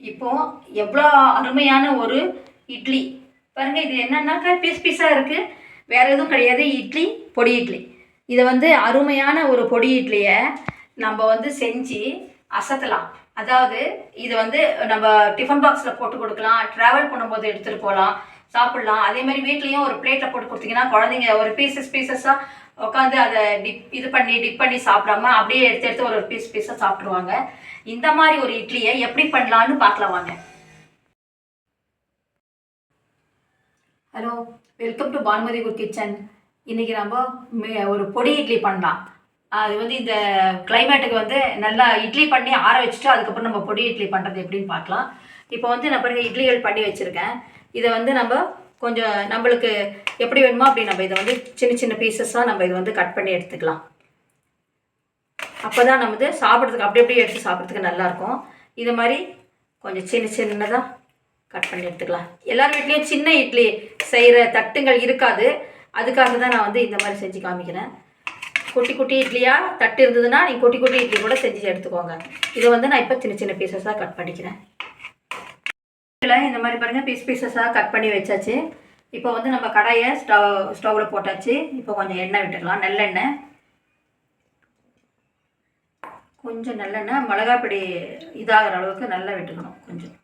இப்போ எவ்வளோ அருமையான ஒரு இட்லி. பாருங்கள் இது என்னன்னாக்கா பீஸ் பீஸாக இருக்குது வேறு எதுவும் கிடையாது. இட்லி பொடி இட்லி. இதை வந்து அருமையான ஒரு பொடி இட்லியை நம்ம வந்து செஞ்சு அசத்தலாம். அதாவது இது வந்து நம்ம டிஃபன் பாக்ஸில் போட்டு கொடுக்கலாம். ட்ராவல் பண்ணும்போது எடுத்துகிட்டு போகலாம். சாப்பிட்லாம். அதே மாதிரி வீட்லேயும் ஒரு பிளேட்டில் போட்டு கொடுத்தீங்கன்னா குழந்தைங்க ஒரு பீசஸ் பீசஸாக உட்காந்து அதை டிப் இது பண்ணி டிப் பண்ணி சாப்பிடாம அப்படியே எடுத்து எடுத்து ஒரு பீஸ் பீஸாக சாப்பிட்ருவாங்க இந்த மாதிரி ஒரு இட்லியை எப்படி பண்ணலான்னு பார்க்கலாம் வாங்க. Hello welcome to Bhanumathi good kitchen இன்றைக்கி நம்ம மே- ஒரு பொடி இட்லி பண்ணலாம். அது வந்து இந்த கிளைமேட்டுக்கு வந்து நல்லா இட்லி பண்ணி ஆற வச்சுட்டு அதுக்கப்புறம் நம்ம பொடி இட்லி பண்ணுறது எப்படின்னு பார்க்கலாம். இப்போ வந்து நான் பிறகு இட்லிகள் பண்ணி வச்சுருக்கேன். இதை வந்து நம்ம கொஞ்சம் நம்மளுக்கு எப்படி வேணுமோ அப்படி நம்ம இதை வந்து சின்ன சின்ன பீசஸாக நம்ம இதை வந்து கட் பண்ணி எடுத்துக்கலாம். அப்போ தான் நம்ம வந்து சாப்பிட்றதுக்கு அப்படி அப்படியே எடுத்து சாப்பிட்றதுக்கு நல்லாயிருக்கும் இது மாதிரி கொஞ்சம் சின்ன சின்னதாக கட் பண்ணி எடுத்துக்கலாம். எல்லார் வீட்லேயும் சின்ன இட்லி செய்கிற தட்டுங்கள் இருக்காது. அதுக்காக தான் நான் வந்து இந்த மாதிரி செஞ்சு காமிக்கிறேன். குட்டி குட்டி இட்லியாக தட்டு இருந்ததுன்னா நீங்கள் குட்டி குட்டி இட்லி கூட செஞ்சு எடுத்துக்கோங்க. இதை வந்து நான் இப்போ சின்ன சின்ன பீசஸாக கட் பண்ணிக்கிறேன். இதில் இந்த மாதிரி பாருங்கள் பீஸ் பீசஸாக கட் பண்ணி வச்சாச்சு. இப்போ வந்து நம்ம கடாயை ஸ்டவ் ஸ்டவ்வில் போட்டாச்சு. இப்போ கொஞ்சம் எண்ணெய் விட்டுக்கலாம் நல்லெண்ணெய். கொஞ்சம் நல்லெண்ணெய். மிளகாய் பொடி இதாகிற அளவுக்கு நல்லா விட்டுக்கணும் கொஞ்சம்.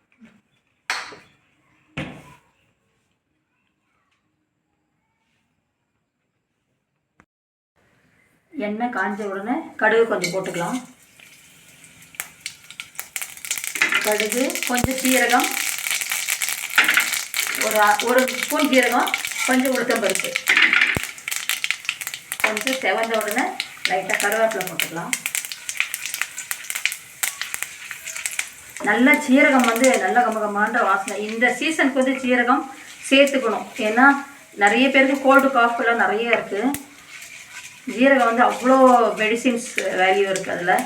எண்ணெய் காஞ்ச உடனே கடுகு கொஞ்சம் போட்டுக்கலாம். கடுகு கொஞ்சம் சீரகம் ஒரு ஒரு ஸ்பூன் ஜீரகம் கொஞ்சம் உளுத்தம்பருப்பு கொஞ்சம் செவந்த உடனே லைட்டாக கருவேப்பிலை போட்டுக்கலாம். நல்லா சீரகம் வந்து நல்ல கமகமான வாசனை. இந்த சீசனுக்கு வந்து சீரகம் சேர்த்துக்கணும். ஏன்னா நிறைய பேருக்கு கோல்டு காஃபெல்லாம் நிறைய இருக்குது ஜீரகம் வந்து அவ்வளோ மெடிசின்ஸ் வேல்யூ இருக்குது அதில்.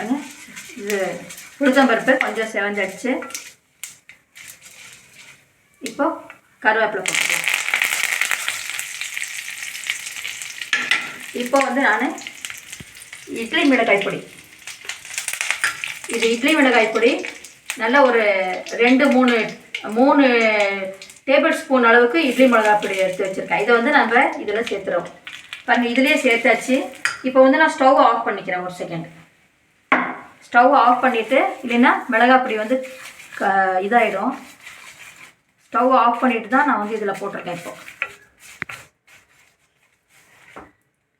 அது இது உளுத்தம்பருப்பு கொஞ்சம் செவந்தடிச்சு இப்போ கருவேப்பிலை போட்டுக்கலாம். இப்போ வந்து நான் இட்லி மிளகாய் பொடி. இது இட்லி மிளகாய் பொடி. நல்ல ஒரு ரெண்டு மூணு மூணு டேபிள் ஸ்பூன் அளவுக்கு இட்லி மிளகாய் பொடி எடுத்து வச்சுருக்கேன். இதை வந்து நம்ம இதில் சேர்த்துறோம். பாருங்க இதுலேயே சேர்த்தாச்சு. இப்போ வந்து நான் ஸ்டவ் ஆஃப் பண்ணிக்கிறேன் ஒரு செகண்ட் ஸ்டவ் ஆஃப் பண்ணிவிட்டு இல்லைன்னா மிளகாய் பொடி வந்து க இதாகிடும் ஸ்டவ் ஆஃப் பண்ணிட்டு தான் நான் வந்து இதில் போட்டிருக்கேன் இப்போ.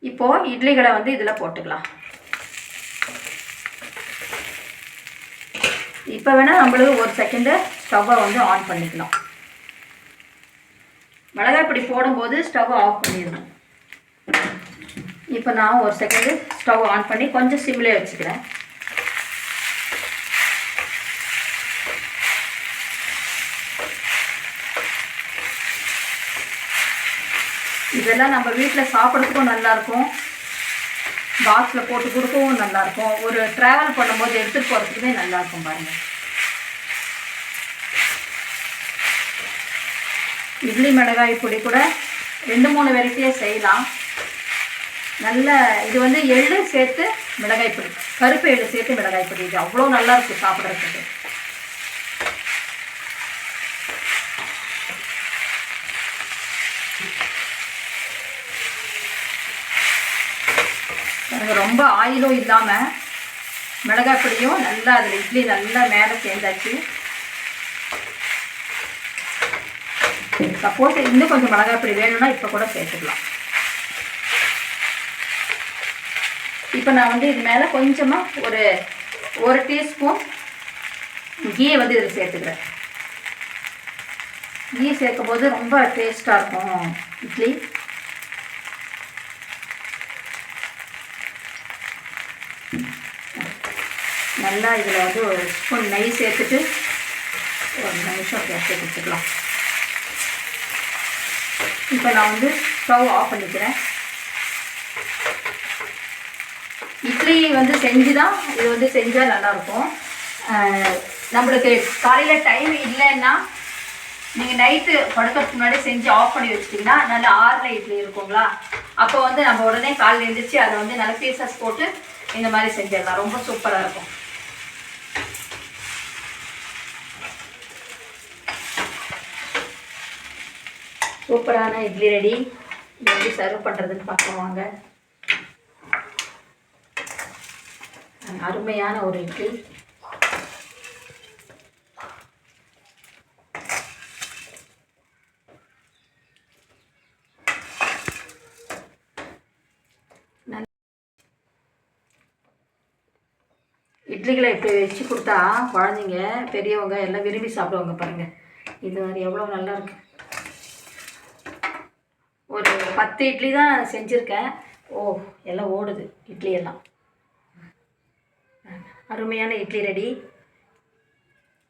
இப்போது இட்லிகளை வந்து இதில் போட்டுக்கலாம். இப்போ வேணால் நம்மளுக்கு ஒரு செகண்டு ஸ்டவ்வை வந்து ஆன் பண்ணிக்கலாம். மிளகாய் இப்படி போடும்போது ஸ்டவ் ஆஃப் பண்ணிடணும். இப்போ நான் ஒரு செகண்டு ஸ்டவ் ஆன் பண்ணி கொஞ்சம் சிம்லேயே வச்சுக்கிறேன். இதெல்லாம் நம்ம வீட்டில் சாப்பிட்றதுக்கும் நல்லாயிருக்கும். பாக்ஸில் போட்டு கொடுக்கவும் நல்லாயிருக்கும். ஒரு ட்ராவல் பண்ணும்போது எடுத்துகிட்டு போகிறதுக்குமே நல்லாயிருக்கும் பாருங்கள் இட்லி மிளகாய் பொடி கூட ரெண்டு மூணு வெரைட்டியாக செய்யலாம். நல்ல இது வந்து எள்ளு சேர்த்து மிளகாய் பொடி கருப்பு எள்ளு சேர்த்து மிளகாய் பொடி. இது அவ்வளோ நல்லாயிருக்கும் சாப்பிட்றதுக்கு. எனக்கு ரொம்ப ஆயிலும் இல்லாமல் மிளகாய் பொடியும் நல்லா அதில் இட்லி நல்லா மேலே சேர்ந்தாச்சு. சப்போஸ் இன்னும் கொஞ்சம் மிளகாய் பொடி வேணும்னா இப்போ கூட சேர்த்துக்கலாம். இப்போ நான் வந்து இது மேலே கொஞ்சமாக ஒரு ஒரு டீஸ்பூன் கீயை வந்து இதில் சேர்த்துக்கிறேன். கீ சேர்க்கும் போது ரொம்ப டேஸ்ட்டாக இருக்கும் இட்லி. நல்லா இதில் வந்து ஒரு ஸ்பூன் நெய் சேர்த்துட்டு ஒரு நிமிஷம் சேர்த்து கொடுத்துக்கலாம் இப்போ நான் வந்து ஸ்டவ் ஆஃப் பண்ணிக்கிறேன். இட்லி வந்து செஞ்சு தான் இது வந்து செஞ்சால் நல்லாயிருக்கும். நம்மளுக்கு காலையில் டைம் இல்லைன்னா நீங்கள் நைட்டு படுக்கிறதுக்கு முன்னாடி செஞ்சு ஆஃப் பண்ணி வச்சிட்டிங்கன்னா நல்ல ஆறுல இட்லி இருக்குங்களா? அப்போ வந்து நம்ம உடனே காலையில் எழுந்திரிச்சு அதை வந்து நல்ல பீசஸ் போட்டு இந்த மாதிரி செஞ்சிடலாம். ரொம்ப சூப்பராக இருக்கும். சூப்பரான இட்லி ரெடி. இது எப்படி சர்வ் பண்ணுறதுன்னு பார்க்கலாம் வாங்க. அருமையான ஒரு இட்லி. இட்லிகளை இப்படி வச்சு கொடுத்தா குழந்தைங்க பெரியவங்க எல்லாம் விரும்பி சாப்பிடுவாங்க பாருங்கள் இது மாதிரி எவ்வளோ நல்லாயிருக்கு ஒரு பத்து இட்லி தான் செஞ்சுருக்கேன். ஓ எல்லாம் ஓடுது இட்லி எல்லாம். அருமையான இட்லி ரெடி.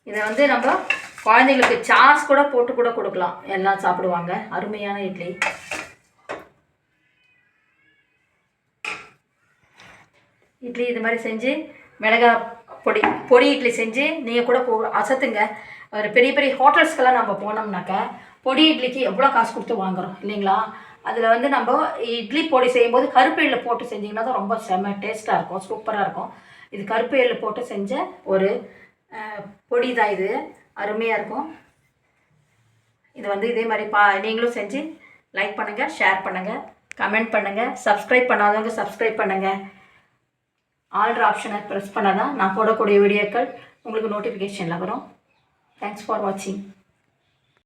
இதை வந்து நம்ம குழந்தைங்களுக்கு சாஸ் கூட போட்டு கூட கொடுக்கலாம். எல்லாம் சாப்பிடுவாங்க. அருமையான இட்லி. இட்லி இது மாதிரி செஞ்சு மிளகா பொடி பொடி இட்லி செஞ்சு நீங்கள் கூட போ அசத்துங்க. ஒரு பெரிய பெரிய ஹோட்டல்ஸ்க்கெல்லாம் நம்ம போனோம்னாக்கா பொடி இட்லிக்கு எவ்வளோ காசு கொடுத்து வாங்குறோம் இல்லைங்களா? அதில் வந்து நம்ம இட்லி பொடி செய்யும்போது கருப்பு எள்ளு போட்டு செஞ்சிங்கன்னா தான் ரொம்ப செம்ம டேஸ்ட்டாக இருக்கும் சூப்பராக இருக்கும். இது கருப்பு எள்ளு போட்டு செஞ்ச ஒரு பொடி தான் இது. அருமையாக இருக்கும். இது வந்து இதே மாதிரி பா நீங்களும் செஞ்சு லைக் பண்ணுங்கள் ஷேர் பண்ணுங்கள் கமெண்ட் பண்ணுங்கள் சப்ஸ்கிரைப் பண்ணாதவங்க சப்ஸ்கிரைப் பண்ணுங்கள் ஆல்ட்ரு ஆப்ஷனை ப்ரெஸ் பண்ணால் தான் நான் போடக்கூடிய வீடியோக்கள் உங்களுக்கு நோட்டிஃபிகேஷனில் வரும். தேங்க்ஸ் ஃபார் வாட்சிங்